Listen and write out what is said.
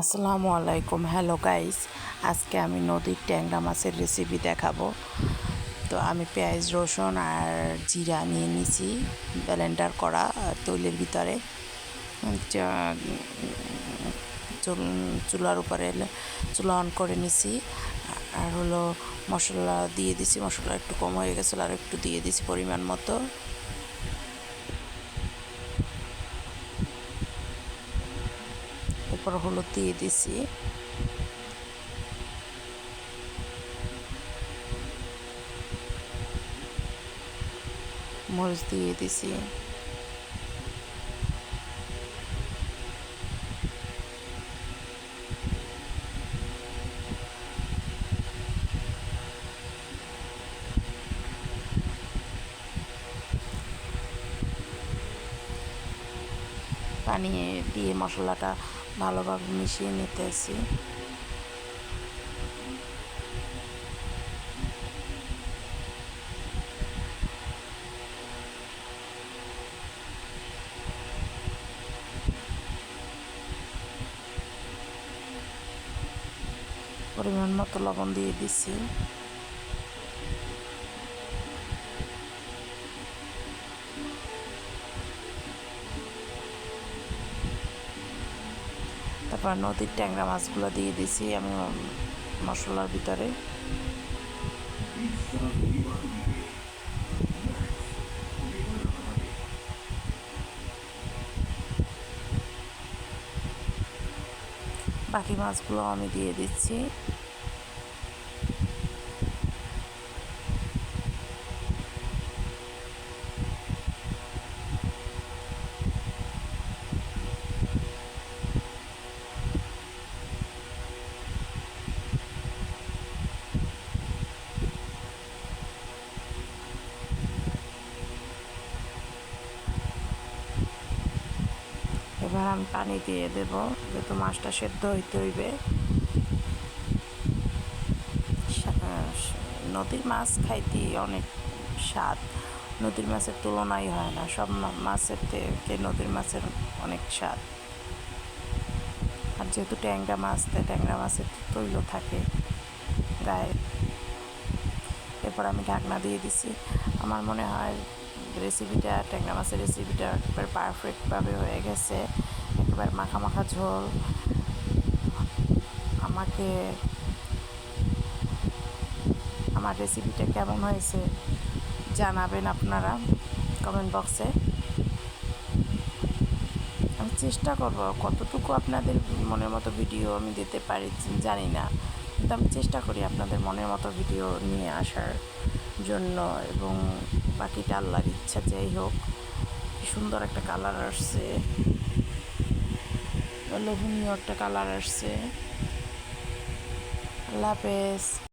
আসসালামু আলাইকুম। Hello guys আজকে আমি নদীর ট্যাংরা মাছের রেসিপি দেখাবো। তো আমি পেঁয়াজ, রসুন আর জিরা নিয়ে নিছি ব্লেন্ডার করা তৈলের ভিতরে। চুলার উপরে চুলা অন করে নিছি। আর হলো মশলা দিয়ে দিছি, মশলা একটু কম হয়ে গেছিল আর একটু দিয়ে দিছি পরিমাণ মতো। এরপর হলুদ দিয়ে দিছি। মরিচ দিয়ে দিছি। পানি দিয়ে মশলাটা ভালোভাবে মিশিয়ে নিতেছি। পরিমাণ মতো লবণ দিয়ে দিছি। তারপর নদীর ট্যাংরা মাছগুলো দিয়ে দিছি আমি মশলার ভিতরে। বাকি মাছগুলো আমি দিয়ে দিচ্ছি। এবার আমি পানি দিয়ে দেব, যেহেতু মাছটা সেদ্ধ হইতে হইবে। নদীর মাছ খাইতে অনেক স্বাদ। নদীর মাছের তুলনাই হয় না, সব মাছের থেকে নদীর মাছের অনেক স্বাদ। আর যেহেতু ট্যাংরা মাছ, তাই ট্যাংরা মাছের তৈল থাকে গায়ে। এরপর আমি ঢাকনা দিয়ে দিছি। আমার মনে হয় রেসিপিটা ট্যাংরা মাছের রেসিপিটা একবার পারফেক্টভাবে হয়ে গেছে। একবার মাখা মাখা ঝোল। আমাকে আমার রেসিপিটা কেমন হয়েছে জানাবেন আপনারা কমেন্ট বক্সে আমি চেষ্টা করব, কতটুকু আপনাদের মনের মতো ভিডিও আমি দিতে পারি জানি না। কিন্তু আমি চেষ্টা করি আপনাদের মনের মতো ভিডিও নিয়ে আসার জন্য এবং বাকিটা আল্লাহর ইচ্ছা, যাই হোক। সুন্দর একটা কালার আসছে। লোভনীয় একটা কালার আসছে। আল্লাহ হাফেজ।